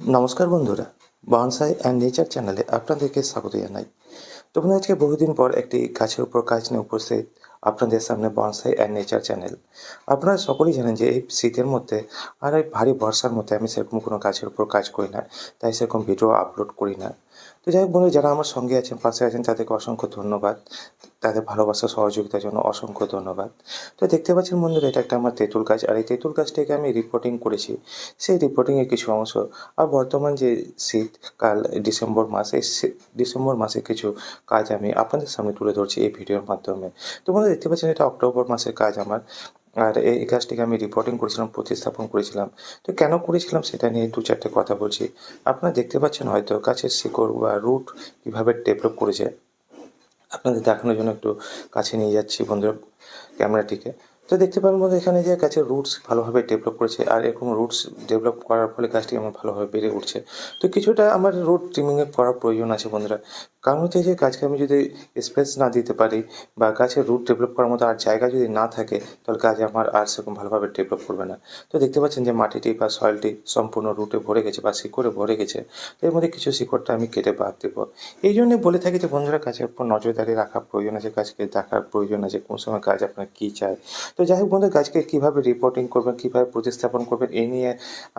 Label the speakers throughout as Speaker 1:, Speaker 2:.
Speaker 1: নমস্কার বন্ধুরা, bonsai and nature চ্যানেলে আপনাদেরকে স্বাগত জানাই। তোমরা আজকে বহুদিন পর একটি গাছের উপর কাজ নিয়ে উপস্থিত আপনাদের সামনে বনসাই অ্যান্ড নেচার চ্যানেল। আপনারা সকলেই জানেন যে এই শীতের মধ্যে আর এই ভারী বর্ষার মধ্যে আমি সেরকম কোনো গাছের উপর কাজ করি না, তাই সেরকম ভিডিও আপলোড করি না। তো যাই হোক বন্ধু যারা আমার সঙ্গে আছেন, পাশে আছেন, তাদেরকে অসংখ্য ধন্যবাদ। তাদের ভালোবাসা, সহযোগিতার জন্য অসংখ্য ধন্যবাদ। তো দেখতে পাচ্ছেন বন্ধুরা, এটা একটা আমার তেঁতুল গাছ। আর এই তেঁতুল গাছটাকে আমি রিপোর্টিং করেছি। সেই রিপোর্টিংয়ের কিছু অংশ। আর বর্তমান যে শীতকাল ডিসেম্বর মাসে ডিসেম্বর মাসে কিছু কাজ আমি আপনাদের সামনে তুলে ধরছি এই ভিডিওর মাধ্যমে। তো বন্ধুরা, দেখতে পাচ্ছেন এটা অক্টোবর মাসের কাজ আমার। আর এই গাছটিকে আমি রিপোর্টিং করেছিলাম, প্রতিস্থাপন করেছিলাম। তো কেন করেছিলাম সেটা নিয়ে দু চারটে কথা বলছি। আপনারা দেখতে পাচ্ছেন হয়তো গাছের শিকড় বা রুট কীভাবে ডেভেলপ করেছে। আপনাদের দেখানোর জন্য একটু কাছে নিয়ে যাচ্ছি বন্ধুরা। कैमरा ठीक है। তো দেখতে বন্ধু এখানে যে গাছের রুটস ভালোভাবে ডেভেলপ করেছে, আর এরকম রুটস ডেভেলপ করার ফলে গাছটি আমার ভালোভাবে বেড়ে উঠছে। তো কিছুটা আমার রুট ট্রিমিংয়ে করার প্রয়োজন আছে বন্ধুরা। কারণ হচ্ছে যে গাছকে আমি যদি স্পেস না দিতে পারি বা গাছের রুট ডেভেলপ করার মতো আর জায়গা যদি না থাকে, তাহলে গাছ আমার আর সেরকম ভালোভাবে ডেভেলপ করবে না। তো দেখতে পাচ্ছেন যে মাটিটি বা সয়েলটি সম্পূর্ণ রুটে ভরে গেছে বা শিকড়ে ভরে গেছে। তো এর মধ্যে কিছু শিকড়টা আমি কেটে বাদ দেবো। এই জন্যই বলে থাকি যে বন্ধুরা, গাছের উপর নজরদারি রাখা প্রয়োজন আছে, গাছকে দেখার প্রয়োজন আছে, কোন সময় গাছ আপনার কী চায়। তো যাই হোক বন্ধু, গাছকে কীভাবে রিপোর্টিং করবেন, কীভাবে প্রতিস্থাপন করবেন এই নিয়ে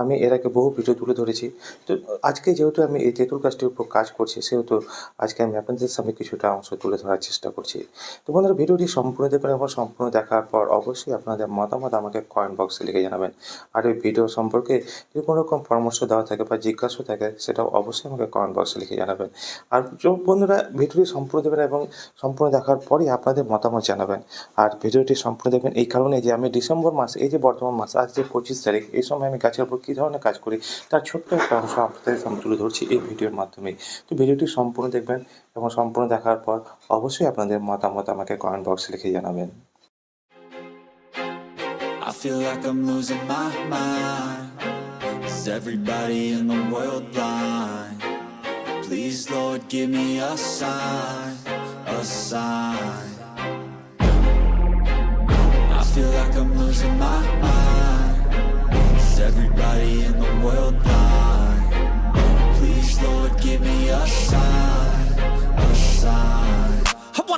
Speaker 1: আমি এর আগে বহু ভিডিও তুলে ধরেছি। তো আজকে যেহেতু আমি এই তেঁতুল গাছটির উপর কাজ করছি, সেহেতু আজকে আমি আপনাদের সামনে কিছুটা অংশ তুলে ধরার চেষ্টা করছি। তো বন্ধুরা, ভিডিওটি সম্পূর্ণ দেখবেন এবং সম্পূর্ণ দেখার পর অবশ্যই আপনাদের মতামত আমাকে কমেন্ট বক্সে লিখে জানাবেন। আর এই ভিডিও সম্পর্কে যদি কোনো রকম পরামর্শ দেওয়া থাকে বা জিজ্ঞাসা থাকে, সেটাও অবশ্যই আমাকে কমেন্ট বক্সে লিখে জানাবেন। আর বন্ধুরা, ভিডিওটি সম্পূর্ণ দেবেন এবং সম্পূর্ণ দেখার পরই আপনাদের মতামত জানাবেন। আর ভিডিওটি সম্পূর্ণ দেখবেন এই কারণে যে আমি ডিসেম্বর মাস এই যে বর্তমান মাস আজ যে পঁচিশ তারিখ এই সময় আমি গাছের উপর কী ধরনের কাজ করি তার ছোট্ট একটা অংশ আপনাদের সামনে তুলে ধরছি এই ভিডিওর মাধ্যমে তো ভিডিওটি সম্পূর্ণ দেখবেন এবং সম্পূর্ণ দেখার পর অবশ্যই আপনাদের মতামত আমাকে কমেন্ট বক্সে লিখে জানাবেন
Speaker 2: I feel like I'm losing my mind. Is everybody in the world blind? Please, Lord, give me a sign, a sign. Feel like I'm losing my mind. Is everybody in the world blind? Please, Lord, give me a sign,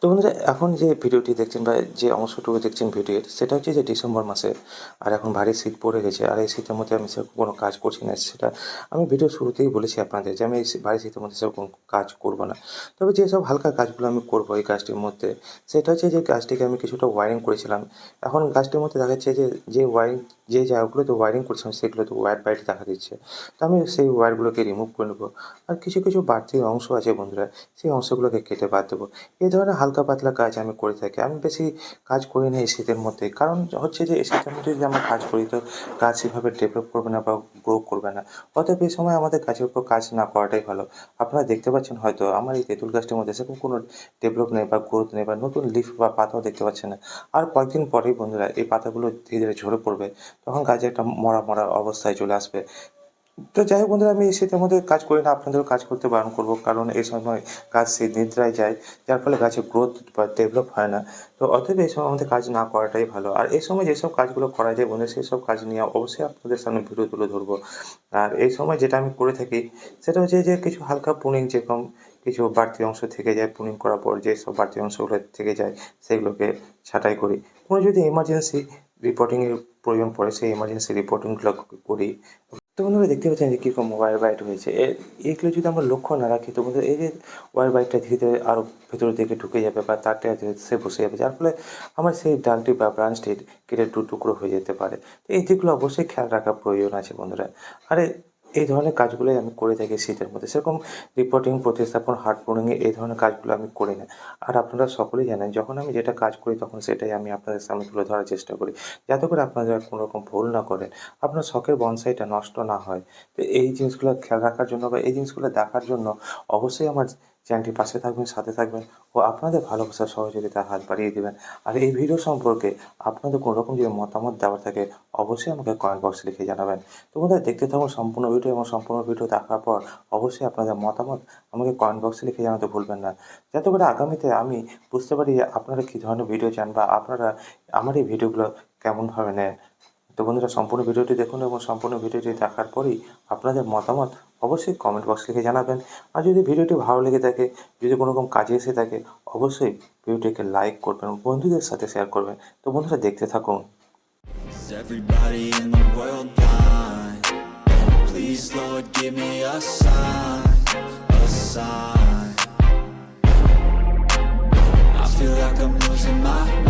Speaker 1: তো বন্ধুরা, এখন যে ভিডিওটি দেখছেন বা যে অংশটুকু দেখছেন ভিডিওর, সেটা হচ্ছে যে ডিসেম্বর মাসে আর এখন ভারী শীত পড়ে গেছে। আর এই শীতের মধ্যে আমি সেরকম কোনো কাজ করছি না, সেটা আমি ভিডিও শুরুতেই বলেছি আপনাদের যে আমি এই ভারী শীতের মধ্যে সেরকম কাজ করব না। তবে যেসব হালকা কাজগুলো আমি করব এই কাজটির মধ্যে, সেটা হচ্ছে যে কাজটিকে আমি কিছুটা ওয়ারিং করেছিলাম। এখন গাছটির মধ্যে দেখা যাচ্ছে যে যে ওয়ারিং যে জায়গাগুলোতে ওয়ারিং করেছিলাম সেগুলোতে ওয়্যার বাইট দেখা দিচ্ছে। তো আমি সেই ওয়্যারগুলোকে রিমুভ করে নেব। আর কিছু কিছু বাড়তি অংশ আছে বন্ধুরা, সেই অংশগুলোকে কেটে বাদ দেবো। এই ধরনের হালকা পাতলা কাজ আমি করে থাকি। আমি বেশি কাজ করি না এই শীতের মধ্যে। কারণ হচ্ছে যে এই শীতের মধ্যে যদি আমরা কাজ করি, তো কাজ সেভাবে ডেভেলপ করবে না বা গ্রো করবে না। অতএব এই সময় আমাদের কাজের উপর কাজ না করাটাই ভালো। আপনারা দেখতে পাচ্ছেন হয়তো, আমার এই তেঁতুল গাছটির মধ্যে সেরকম কোনো ডেভেলপ নেই বা গ্রোথ নেই বা নতুন লিফ বা পাতাও দেখতে পাচ্ছেন না। আর কয়েকদিন পরেই বন্ধুরা, এই পাতাগুলো ধীরে ধীরে ঝরে পড়বে। তখন গাছে একটা মরা মরা অবস্থায় চলে আসবে। তো যাই হোক বন্ধুরা, আমি এই শীতের মধ্যে কাজ করি না, আপনাদেরও কাজ করতে বারণ করব, কারণ এই সময় গাছ শীত নিদ্রায় যায়, যার ফলে গাছের গ্রোথ বা ডেভেলপ হয় না। তো অতএব এই সময় আমাদের কাজ না করাটাই ভালো। আর এই সময় যেসব কাজগুলো করা যায় বন্ধু সেই সব কাজ নিয়ে অবশ্যই আপনাদের সামনে ভিডিও তুলে ধরবো। আর এই সময় যেটা আমি করে থাকি, সেটা হচ্ছে যে কিছু হালকা পুনিং যেরকম কিছু বাড়তি অংশ থেকে যায় পুনিং করার পর যে সব বাড়তি অংশগুলো থেকে যায়, সেগুলোকে ছাঁটাই করি। কোনো যদি এমার্জেন্সি রিপোর্টিংয়ের প্রয়োজন পড়ে, সেই এমার্জেন্সি রিপোর্টিংগুলো করি। তো বন্ধুরা, দেখতে পাচ্ছেন যে কীরকম ওয়ার বাইট হয়েছে। এগুলো যদি আমরা লক্ষ্য না রাখি, তো বন্ধুরা, এই যে ওয়ার বাইটটা ধীরে ধীরে আরও ভেতরের দিকে ঢুকে যাবে বা তারটা সে বসে যাবে, যার ফলে আমার সেই ডালটি বা ব্রাঞ্চটি কেটে টুকরো হয়ে যেতে পারে। তো এই দিকগুলো অবশ্যই খেয়াল রাখা প্রয়োজন আছে বন্ধুরা। আরে এই ধরনের কাজগুলোই আমি করে থাকি শীতের মধ্যে। সেরকম রিপোর্টিং প্রতিস্থাপন হার্ড বোর্ডিংয়ে এই ধরনের কাজগুলো আমি করি না। আর আপনারা সকলেই জানেন, যখন আমি যেটা কাজ করি তখন সেটাই আমি আপনাদের সামনে তুলে ধরার চেষ্টা করি। যাতে করে আপনারা কোনো রকম ভুল না করেন। আপনার শখের বনসাইটা নষ্ট না হয়। তো এই জিনিসগুলো খেয়াল রাখার জন্য বা এই জিনিসগুলো দেখার জন্য অবশ্যই আমার চ্যানেলটির পাশে থাকবেন, সাথে থাকবেন ও আপনাদের ভালোবাসার সহযোগিতা হাত বাড়িয়ে দেবেন। আর এই ভিডিও সম্পর্কে আপনাদের কোনো রকম যদি মতামত দেওয়ার থাকে, অবশ্যই আমাকে কমেন্ট বক্সে লিখে জানাবেন। তো বন্ধুরা, দেখতে থাকুন সম্পূর্ণ ভিডিও এবং সম্পূর্ণ ভিডিও দেখার পর অবশ্যই আপনাদের মতামত আমাকে কমেন্ট বক্সে লিখে জানাতে ভুলবেন না। যাতে করে আগামীতে আমি বুঝতে পারি যে আপনারা কী ধরনের ভিডিও চান বা আপনারা আমার এই ভিডিওগুলো কেমনভাবে নেন। তো বন্ধুরা, সম্পূর্ণ ভিডিওটি দেখুন এবং সম্পূর্ণ ভিডিওটি দেখার পরেই আপনাদের মতামত অবশ্যই কমেন্ট বক্স লিখে জানাবেন। আর যদি ভিডিওটি ভালো লেগে থাকে, যদি কোনো রকম কাজে এসে থাকে, অবশ্যই ভিডিওটিকে লাইক করবেন বন্ধুদের সাথে শেয়ার করবেন। তো বন্ধুরা, দেখতে থাকুন।
Speaker 2: Feel like I'm losing my mind.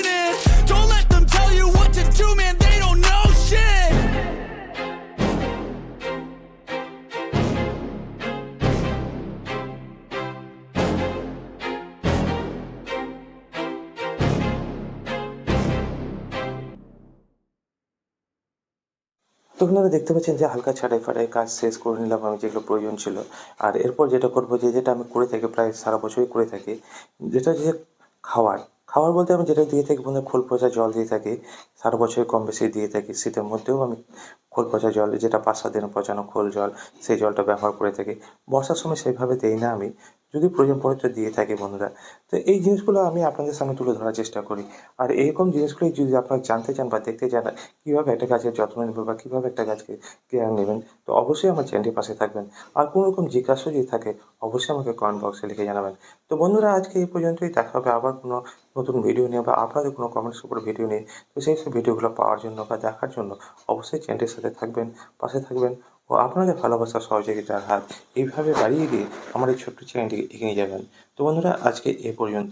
Speaker 1: তো আপনারা দেখতে পাচ্ছেন যে হালকা ছাড়াই ফাড়াই কাজ শেষ করে নিলাম আমি, যেগুলো প্রয়োজন ছিল। আর এরপর যেটা করব যে, যেটা আমি করে থাকি, প্রায় সারা বছরই করে থাকি, যেটা যে খাওয়ার। খাওয়ার বলতে আমি যেটা দিয়ে থাকি বন্ধু খোল পচা জল দিয়ে থাকি, সারা বছরই কম বেশি দিয়ে থাকি, শীতের মধ্যেও আমি খোল পচা জল, যেটা পাঁচ সাত দিন পচানো খোল জল, সেই জলটা ব্যবহার করে থাকি। বর্ষার সময় সেইভাবে দেই না আমি যদি প্রয়োজন পড়ে তো দিয়ে থাকি বন্ধুরা। তো এই জিনিসগুলো আমি আপনাদের সামনে তুলে ধরার চেষ্টা করি। আর এরকম জিনিসগুলোই যদি আপনারা জানতে চান বা দেখতে চান, কীভাবে একটা গাছের যত্ন নেবেন বা কীভাবে একটা গাছকে কেয়ার নেবেন, তো অবশ্যই আমার চ্যানেলটির পাশে থাকবেন। আর কোনো রকম জিজ্ঞাসা যদি থাকে, অবশ্যই আমাকে কমেন্ট বক্সে লিখে জানাবেন। তো বন্ধুরা, আজকে এই পর্যন্তই। দেখা হবে আবার কোনো নতুন ভিডিও নিয়ে বা আপনাদের কোনো কমেন্টস উপর ভিডিও নিয়ে। তো সেই সব ভিডিওগুলো পাওয়ার জন্য বা দেখার জন্য অবশ্যই চ্যানেলটির সাথে থাকবেন, পাশে থাকবেন। ও আপনাদের ভালোবাসা সহযোগিতার হাত। এইভাবে বাড়িয়ে দিয়ে আমার এই ছোট্ট চ্যানেলটিকে এগিয়ে নিয়ে যাবেন। তো বন্ধুরা, আজকে এ পর্যন্ত।